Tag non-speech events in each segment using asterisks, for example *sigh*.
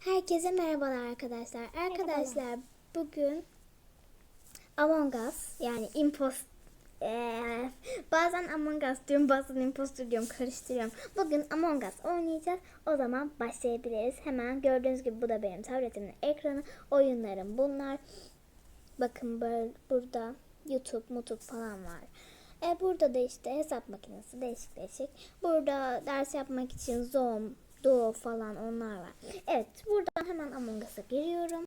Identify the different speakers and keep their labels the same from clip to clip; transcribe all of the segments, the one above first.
Speaker 1: Herkese merhabalar arkadaşlar. Arkadaşlar bugün Among Us yani impost eee, bazen Among Us diyorum bazen imposter diyorum karıştırıyorum. Bugün Among Us oynayacağız. O zaman başlayabiliriz. Hemen gördüğünüz gibi bu da benim tabletimin ekranı. Oyunlarım bunlar. Bakın böyle burada YouTube, mutuk falan var. E burada da işte hesap makinesi değişik değişik. Burada ders yapmak için Zoom, Duo falan onlar var. Evet buradan hemen Among Us'a giriyorum.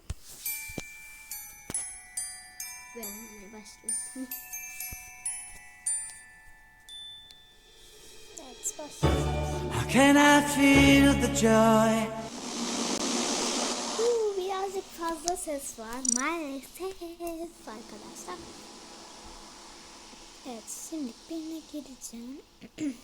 Speaker 1: Ve başlıyorsun. Evet başlıyoruz.
Speaker 2: How can I feel the joy?
Speaker 1: Huu, birazcık fazla ses var. Maalesef arkadaşlar. Evet şimdi birine gireceğim. *clears throat*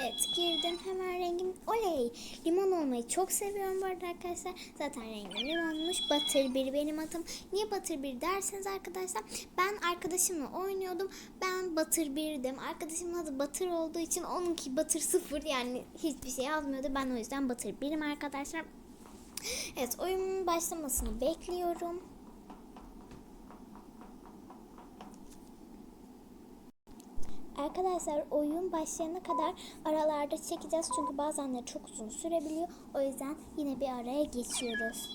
Speaker 1: Evet girdim hemen rengim oley! Limon olmayı çok seviyorum bu arada arkadaşlar. Zaten rengim limonmuş. Batır bir benim adım. Niye Batır bir derseniz arkadaşlar ben arkadaşımla oynuyordum. Ben Batır birdim. Arkadaşımın adı Batır olduğu için onunki Batır sıfır yani hiçbir şey yazmıyordu. Ben o yüzden Batır birim arkadaşlar. Evet oyunun başlamasını bekliyorum Arkadaşlar oyun başlayana kadar aralarda çekeceğiz çünkü bazenleri çok uzun sürebiliyor. O yüzden yine bir araya geçiyoruz.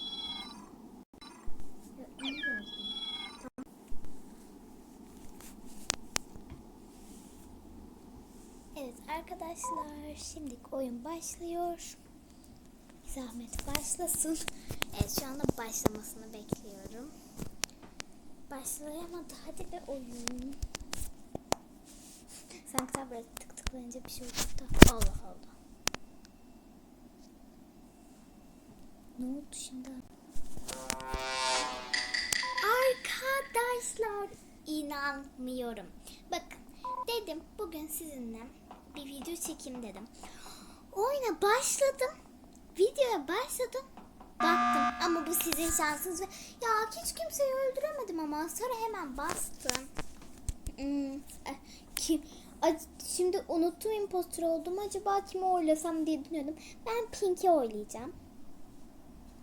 Speaker 1: Evet arkadaşlar şimdi oyun başlıyor. Zahmet başlasın. Evet şu anda başlamasını bekliyorum. Başlayamadı. Hadi be oyun. Böyle tık tıklayınca bir şey oldu. Allah Allah. Ne oldu şimdi? Arkadaşlar inanmıyorum. Bakın dedim bugün sizinle bir video çekeyim dedim. Oyuna başladım. Videoya başladım. Baktım ama bu sizin şansınız ve ya hiç kimseyi öldüremedim ama sonra hemen bastım. Hmm, eh, kim? Şimdi unuttum impostor oldum. Acaba kimi oylasam diye düşünüyordum. Ben Pink'i oylayacağım.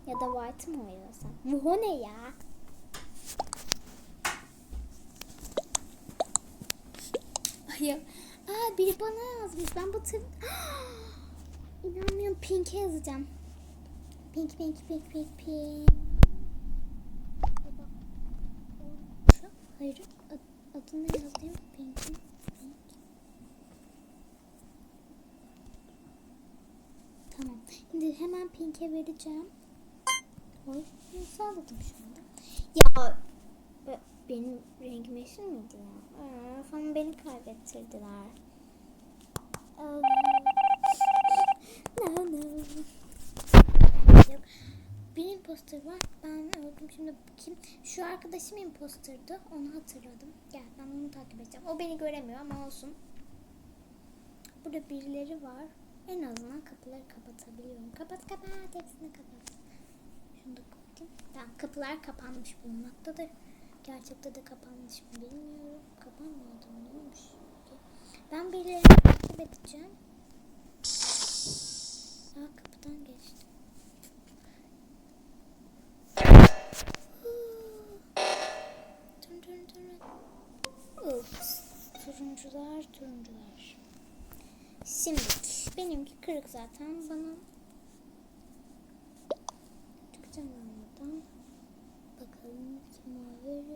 Speaker 1: Ya da White'ı mı oylasam? Bu ne ya? Ay ya. Aa biri bana yazmış. Ben batır... *gasps* İnanmıyorum. Pink'e yazacağım. Pink, pink, pink, pink, pink. Hayır. ad- Adını yazayım. Pink'in. Pink. Tamam. Şimdi hemen Pink'e vereceğim. Oy. Sağladım şu anda. Ya be- benim rengim yeşil miydi ya? Ama beni kaybettirdiler. Yok. Bir imposter var. Ben öldüm. Şimdi kim? Şu arkadaşım imposterdı. Onu hatırladım. Gel ben onu takip edeceğim. O beni göremiyor ama olsun. Burada birileri var. En azından kapıları kapatabiliyorum. Kapat kapat. Hepsini kapat. Şunu da kapatayım. Tamam kapılar kapanmış bulunmaktadır. Gerçekte de kapanmış mı bilmiyorum. Kapanmıyordu mu? Ne olmuş? Ben birilerini takip edeceğim. Aa kapıdan geçtim. Dın dın dın. Ups. Turuncular, turuncular. Şimdi benimki kırık zaten. Bana çıkacağım buradan. Bakalım kime veriyorlar.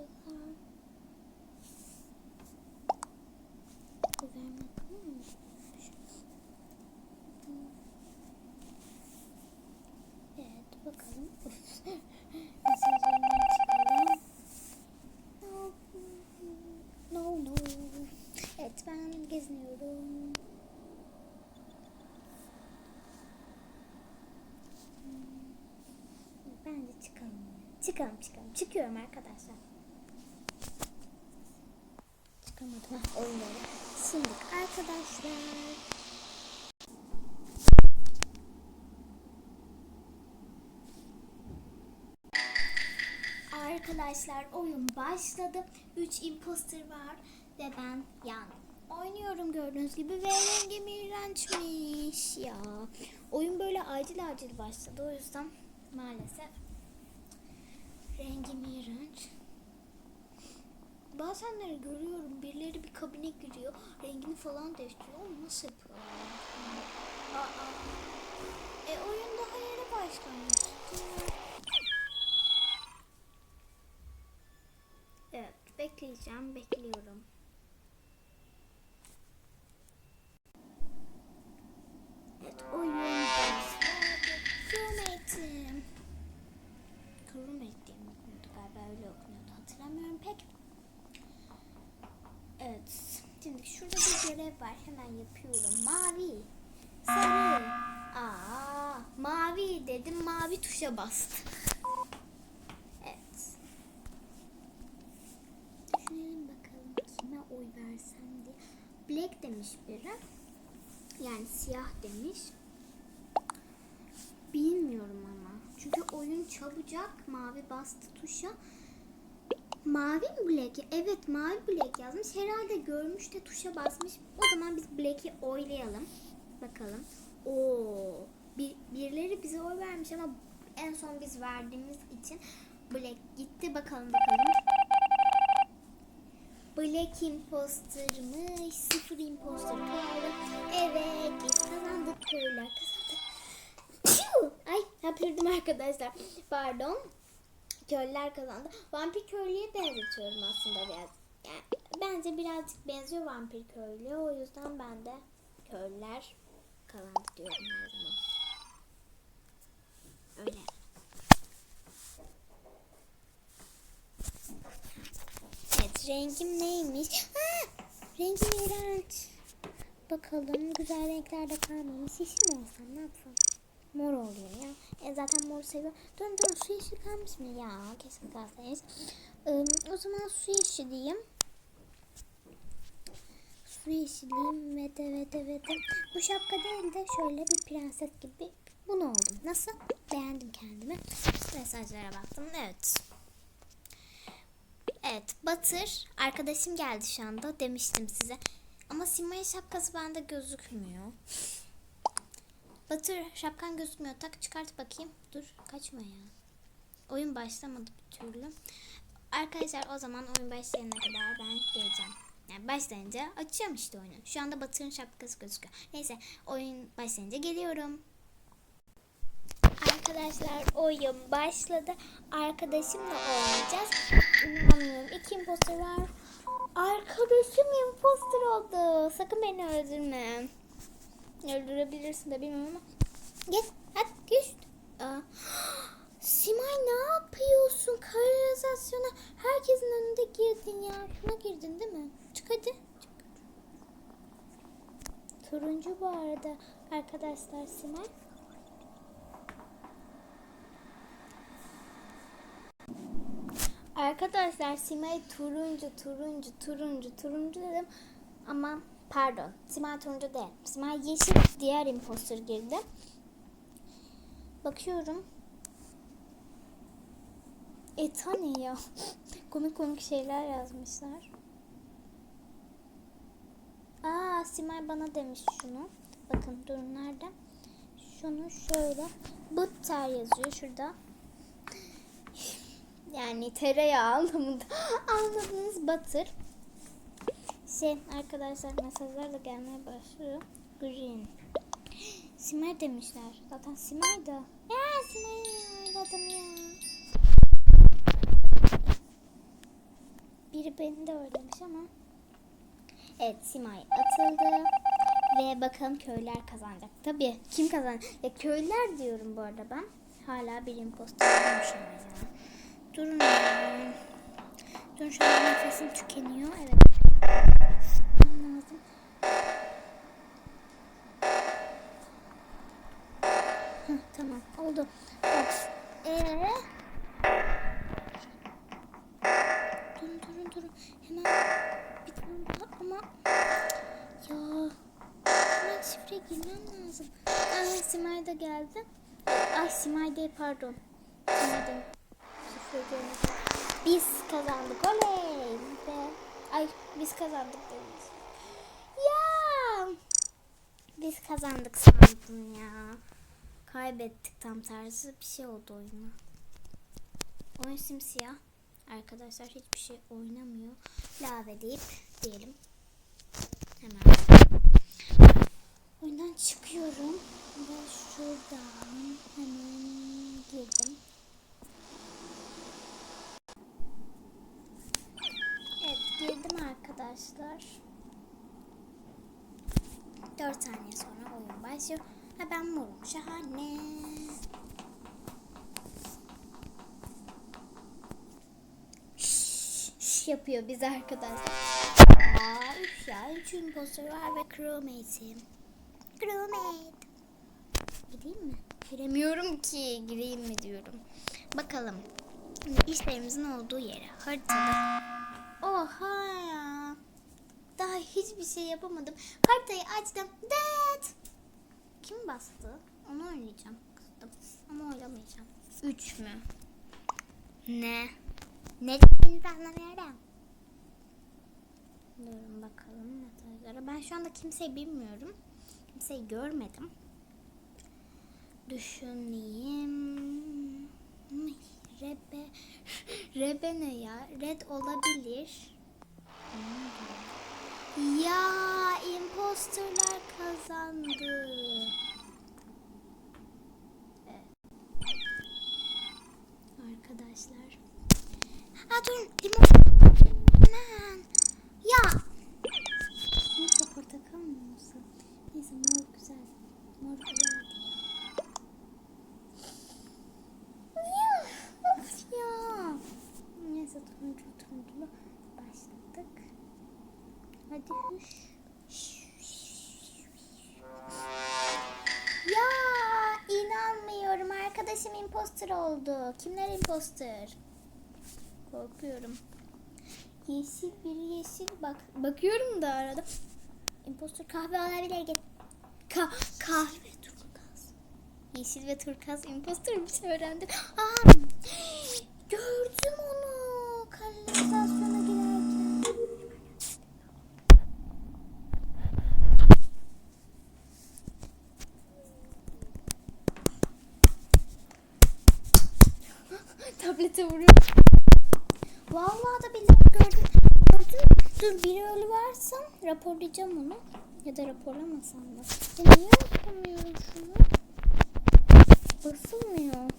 Speaker 1: Çıkalım çıkalım. Çıkıyorum arkadaşlar. Çıkamadım. Heh. Şimdi arkadaşlar. Arkadaşlar oyun başladı. 3 imposter var ve ben yandım. Oynuyorum gördüğünüz gibi ve rengim iğrençmiş ya. Oyun böyle acil acil başladı o yüzden maalesef rengim iğrenç. Bazenleri görüyorum birileri bir kabine giriyor rengini falan değiştiriyor ama nasıl yapıyorlar? Aa, e oyun daha yeni başlamıştı. Evet, bekleyeceğim, bekliyorum. Evet, oyun başladı. Crewmate'im. Crewmate diye mi okunuyordu galiba öyle okunuyordu hatırlamıyorum pek. Evet, şimdi bir görev var hemen yapıyorum. Mavi, sarı, aa, mavi dedim mavi tuşa bastım. Evet. Düşünelim bakalım kime oy versem diye. Black demiş biri. Yani siyah demiş. Bilmiyorum ama. Çünkü oyun çabucak mavi bastı tuşa. Mavi mi Black? Evet mavi Black yazmış. Herhalde görmüş de tuşa basmış. O zaman biz Black'i oylayalım. Bakalım. Oo, bir, birileri bize oy vermiş ama en son biz verdiğimiz için Black gitti. Bakalım bakalım. Black impostermış. Sıfır imposter kaldı. Evet biz kazandık köylüler kazandık. Ay hapırdım arkadaşlar. Pardon. Köylüler kazandı. Vampir köylüye benzetiyorum aslında biraz. Yani bence birazcık benziyor vampir köylüye. O yüzden ben de köylüler kazandı diyorum her zaman. Öyle. Evet rengim neymiş? Ha, rengim iğrenç. Bakalım güzel renklerde kalmamış. Yeşil mi ne yapsam? Mor oluyor ya. E, zaten mor seviyorum. Dön dön su yeşil kalmış mı? Ya keşke kalsaymış. Ee, o zaman su yeşil. Su yeşiliyim ve de ve de ve de. Bu şapka değil de şöyle bir prenses gibi bunu oldum. Nasıl? Beğendim kendimi. Mesajlara baktım. Evet. Evet Batır arkadaşım geldi şu anda demiştim size. Ama Sima'nın şapkası bende gözükmüyor. Batır şapkan gözükmüyor. Tak çıkart bakayım. Dur kaçma ya. Oyun başlamadı bir türlü. Arkadaşlar o zaman oyun başlayana kadar ben geleceğim. Yani başlayınca açacağım işte oyunu. Şu anda Batır'ın şapkası gözüküyor. Neyse oyun başlayınca geliyorum. Arkadaşlar oyun başladı. Arkadaşımla oynayacağız. İnanmıyorum. İki imposter var. Arkadaşım imposter oldu. Sakın beni öldürme. Öldürebilirsin de bilmiyorum ama. Gel. Hadi güç. Aa. Simay ne yapıyorsun? Kanalizasyona herkesin önünde girdin ya. Şuna girdin değil mi? Çık hadi. Çık. Turuncu bu arada arkadaşlar Simay. Arkadaşlar Simay turuncu, turuncu, turuncu, turuncu dedim. Ama pardon. Simay turuncu değil. Simay yeşil diğer imposter girdi. Bakıyorum. Eta ne ya? *laughs* komik komik şeyler yazmışlar. Aa Simay bana demiş şunu. Bakın durun nerede? Şunu şöyle. Butter yazıyor şurada. *laughs* Yani tereyağı anlamında *laughs* anladınız batır. Şey arkadaşlar mesajlar da gelmeye başlıyor. Green. Simay demişler. Zaten Simay da. Ya Simay adam ya. Biri beni de öğrenmiş ama. Evet Simay atıldı. Ve bakalım köylüler kazanacak. Tabii kim kazanacak? Ya köylüler diyorum bu arada ben. Hala bir impostor olmuş ama ya. Durun. Durun şu an nefesim tükeniyor. Evet. Heh, tamam oldu. Bak. Ee? Durun durun durun. Hemen bir tane daha ama ya hemen şifre girmem lazım. Aa Simay da geldi. Ay Simay değil pardon. Simay değil. Şifre girmedi. Biz kazandık. Oley. Ve... Ay biz kazandık demiş. Ya. Biz kazandık sandım ya. Kaybettik tam tersi bir şey oldu oyuna. Oyun simsiyah. Arkadaşlar hiçbir şey oynamıyor. Lave deyip diyelim. Hemen. Oyundan çıkıyorum. Ve şuradan hemen girdim. Evet girdim arkadaşlar. 4 saniye sonra oyun başlıyor. Ha ben morum. Şahane. Şş, şş yapıyor biz arkadaşlar. Üf ya. Üç imposter var ve crewmate'im. Crewmate. Gideyim mi? Giremiyorum ki. Gireyim mi diyorum. Bakalım. İşlerimizin olduğu yere. Haritada. Oha. Daha hiçbir şey yapamadım. Haritayı açtım. Dead. Kim bastı? Onu oynayacağım. Kızdım. Ama oynamayacağım. Üç mü? Ne? Ne dediğinizi anlamıyorum. Durun bakalım mesajlara. Ben şu anda kimseyi bilmiyorum. Kimseyi görmedim. Düşüneyim. Rebe. *laughs* Rebe ne ya? Red olabilir. Ya imposterlar kazandı. Arkadaşlar. Ha dur limon. Ya. Neyse portakal mı olsa? Neyse mor güzel. Mor güzel. İmposter oldu. Kimler imposter? Korkuyorum. Yeşil biri yeşil bak bakıyorum da arada. Imposter kahve alabilir gel. Ka kahve turkuaz. Yeşil ve turkuaz imposter bir şey öğrendim. Aa, *gasps* gördüm onu kanalizasyona girerken. Tablete vuruyorum. Vallahi da billahi gördüm. Gördüm. Dur biri ölü varsa raporlayacağım onu. Ya da raporlamasam da. Ya niye yapamıyorum şunu? Basılmıyor.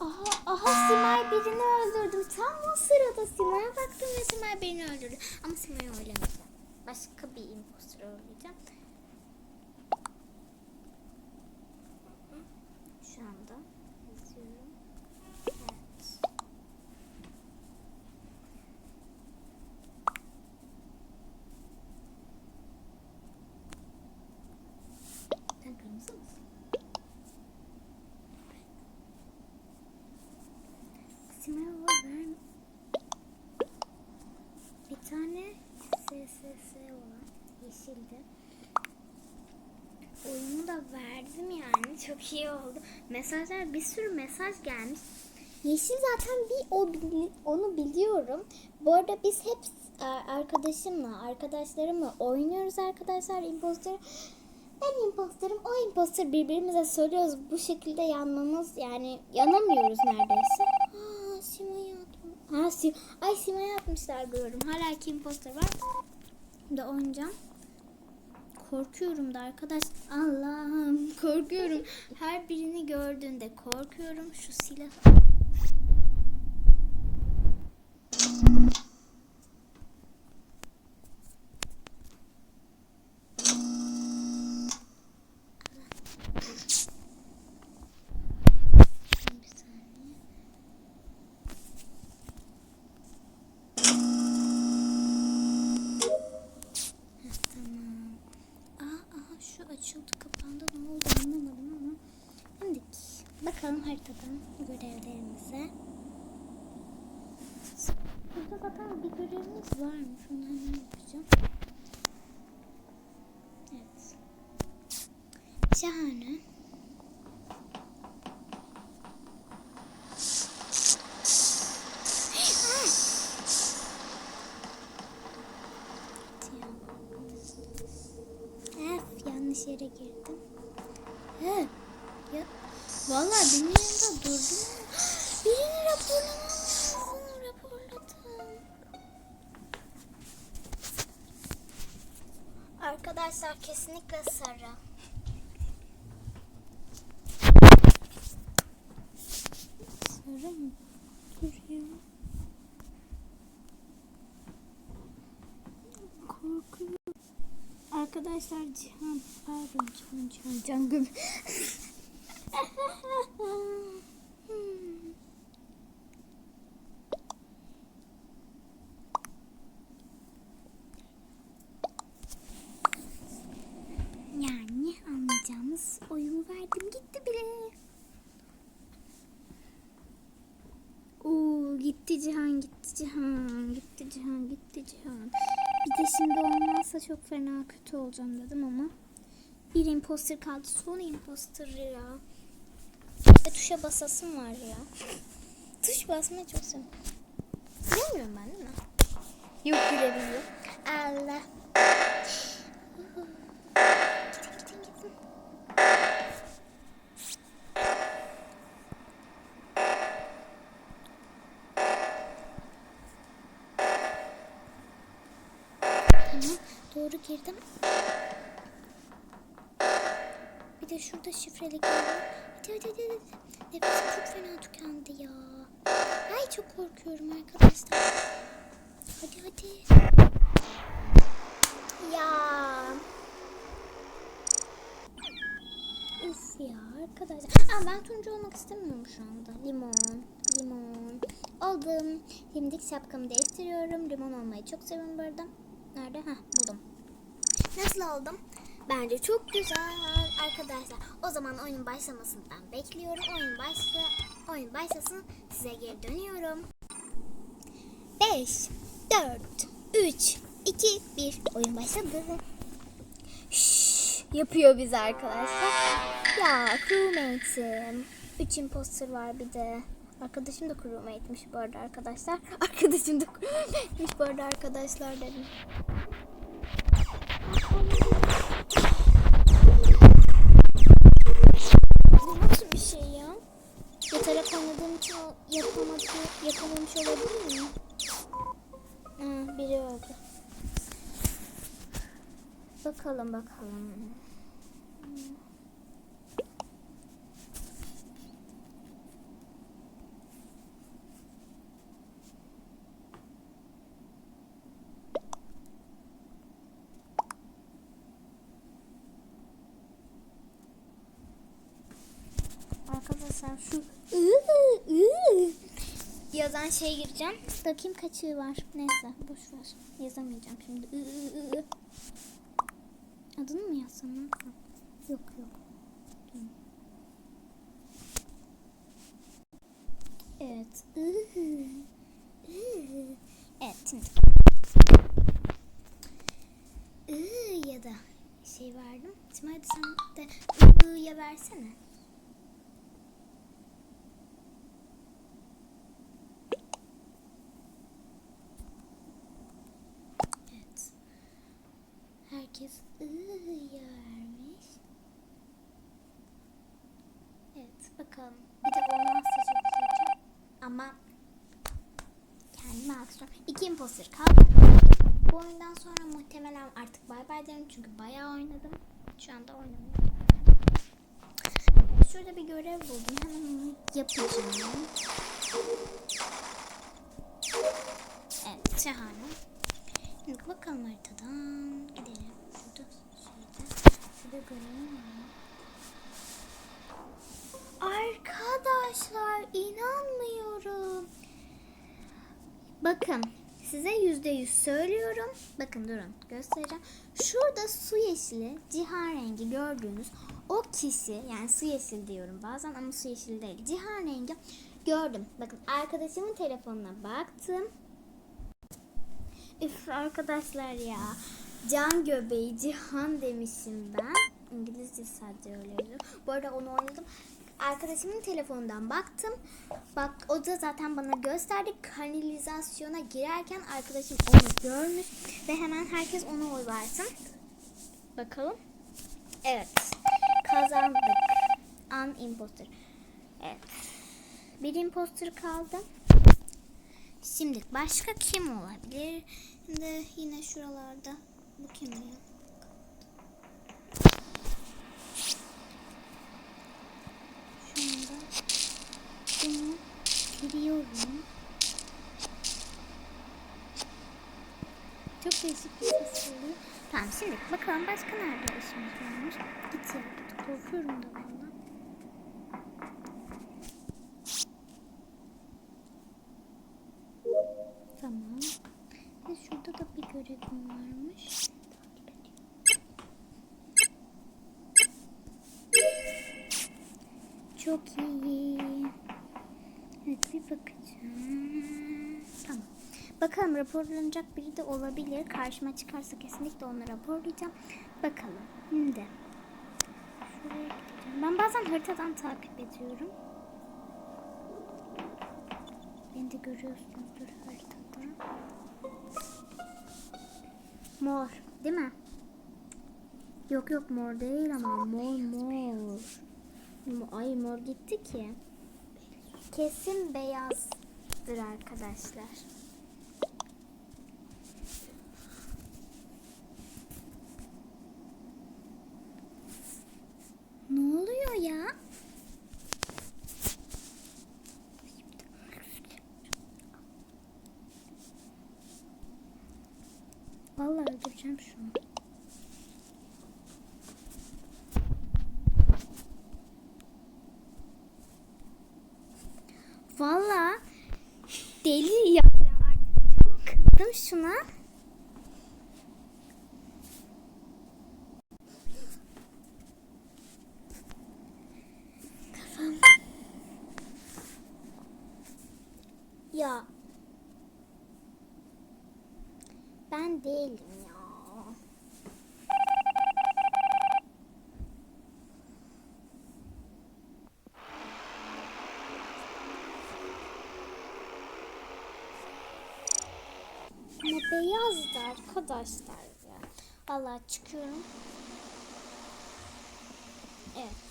Speaker 1: Aha, aha Simay birini öldürdüm. Tam o sırada Simay'a baktım ve Simay birini öldürdü. Ama Simay'ı oylamayacağım. Başka bir impostor oynayacağım. Şu anda izliyorum. Evet. Sen kırmızı mısın? Simaya ver. Bir tane SSS olan yeşildi. Oyunu da verdim yani. Çok iyi oldu. Mesajlar bir sürü mesaj gelmiş. Yeşil zaten bir o onu biliyorum. Bu arada biz hep e, arkadaşımla, arkadaşlarımla oynuyoruz arkadaşlar imposter. Ben imposterim, o imposter birbirimize söylüyoruz. Bu şekilde yanmamız yani yanamıyoruz neredeyse. Aa, Sima'yı atmış. Ha, Sim Ay Sima'yı atmışlar görüyorum. Hala iki imposter var. Şimdi oynayacağım. Korkuyorum da arkadaş. Allah'ım korkuyorum. Her birini gördüğünde korkuyorum. Şu silah. Bir saniye. Heh, tamam. Aa, aha şu açıldı kapandı ne oldu anlamadım ama. Şimdi bakalım haritadan görevlerimize. Burada zaten bir görevimiz varmış. Onu hemen yapacağım. Evet. Şahane. yanlış yere girdim. He. Ya. Vallahi benim yanımda durdum. Birini raporlamam lazım. Raporladım. Arkadaşlar kesinlikle sarı. Sarı mı? Dur ya. Korkuyorum. Arkadaşlar Cihan, pardon Cihan, Cihan, Can Göbe. *laughs* yani oyunu verdim gitti bile. Oo gitti Cihan gitti Cihan gitti Cihan gitti Cihan. Bir de şimdi olmazsa çok fena kötü olacağım dedim ama bir imposter kaldı. Son imposter ya. Ve tuşa basasım var ya. Tuş basmayı çok seviyorum. Bilmiyorum ben değil mi? Yok gülebiliyor. Allah. Şurada şifreli geliyor. Hadi hadi hadi. hadi. Nefesim çok fena tükendi ya. Ay çok korkuyorum arkadaşlar. Hadi hadi. Ya. Üf ya arkadaşlar. Aa, ben turuncu olmak istemiyorum şu anda. Limon, limon. Oldum. Şimdi şapkamı değiştiriyorum. Limon olmayı çok seviyorum bu arada. Nerede? Heh buldum. Nasıl oldum? Bence çok güzel arkadaşlar. O zaman oyunun başlamasını ben bekliyorum. Oyun başla, oyun başlasın. Size geri dönüyorum. 5, 4, 3, 2, 1. Oyun başladı. Şşş, yapıyor bize arkadaşlar. Ya crewmate'im. 3 imposter var bir de. Arkadaşım da crewmate'miş bu arada arkadaşlar. *laughs* Arkadaşım da crewmate'miş bu arada arkadaşlar dedim. Şey ya? Yatarak oynadığım için yapamadı, yapamamış olabilir mi? Ha, biri öldü. Bakalım bakalım. Arkadaşlar şu ıı, ıı yazan şeye gireceğim. Bakayım kaçı var. Neyse boş ver. Yazamayacağım şimdi. Iı, ıı, ıı. Adını mı yazsam? Yok yok. Evet. Evet şimdi. Ya da şey verdim. Şimdi hadi sen de ı'ya versene. Evet. Iı vermiş. Evet bakalım. Bir de olmazsa çok üzüleceğim. Ama kendime alkışlıyorum. İki imposter kaldı. Bu oyundan sonra muhtemelen artık bay bay derim çünkü bayağı oynadım. Şu anda oynamıyorum. Şurada bir görev buldum. Hemen yapacağım. Evet şahane. Şimdi bakalım haritadan gidelim. Görelim mi? Arkadaşlar inanmıyorum. Bakın size yüzde yüz söylüyorum. Bakın durun göstereceğim. Şurada su yeşili cihan rengi gördüğünüz o kişi yani su yeşili diyorum bazen ama su yeşili değil. Cihan rengi gördüm. Bakın arkadaşımın telefonuna baktım. Üf arkadaşlar ya. Can göbeği Cihan demişim ben. İngilizce sadece öyle yazıyor. Bu arada onu oynadım. Arkadaşımın telefonundan baktım. Bak o da zaten bana gösterdi. Kanalizasyona girerken arkadaşım onu görmüş. Ve hemen herkes ona oy versin. Bakalım. Evet. Kazandık. An imposter. Evet. Bir imposter kaldı. Şimdi başka kim olabilir? Şimdi yine şuralarda. Bu kim ya? Şunda bunu siliyorum. Çok değişik bir ses oluyor. Tamam şimdi bakalım başka nerede işimiz varmış. Git ya korkuyorum da valla. Tamam. Ve şurada da bir görevim varmış. Takip edeyim. Çok iyi. Evet bir bakacağım. Tamam. Bakalım raporlanacak biri de olabilir. Karşıma çıkarsa kesinlikle onu raporlayacağım. Bakalım. Şimdi. Şuraya gideceğim. Ben bazen haritadan takip ediyorum. Beni de görüyorsunuzdur haritada. Mor. Değil mi? Yok yok mor değil ama mor mor. Mo- Ay mor gitti ki. Kesin beyazdır arkadaşlar. Ne oluyor ya? Vallahi öldüreceğim şunu. Vallahi deli yapacağım artık. Çok kızdım şuna. Kafam. Ya. Değilim ya. Ama beyazdı arkadaşlar ya. Vallahi çıkıyorum. Evet.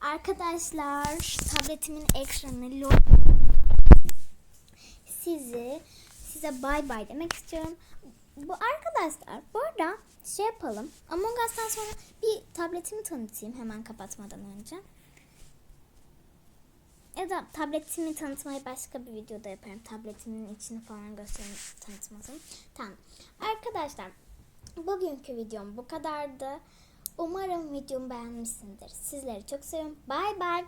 Speaker 1: Arkadaşlar tabletimin ekranı sizi size bay bay demek istiyorum. Bu arkadaşlar bu arada şey yapalım. Among Us'tan sonra bir tabletimi tanıtayım hemen kapatmadan önce. Ya da tabletimi tanıtmayı başka bir videoda yaparım. Tabletimin içini falan göstereyim tanıtmasını. Tamam. Arkadaşlar bugünkü videom bu kadardı. Umarım videomu beğenmişsindir. Sizleri çok seviyorum. Bay bay.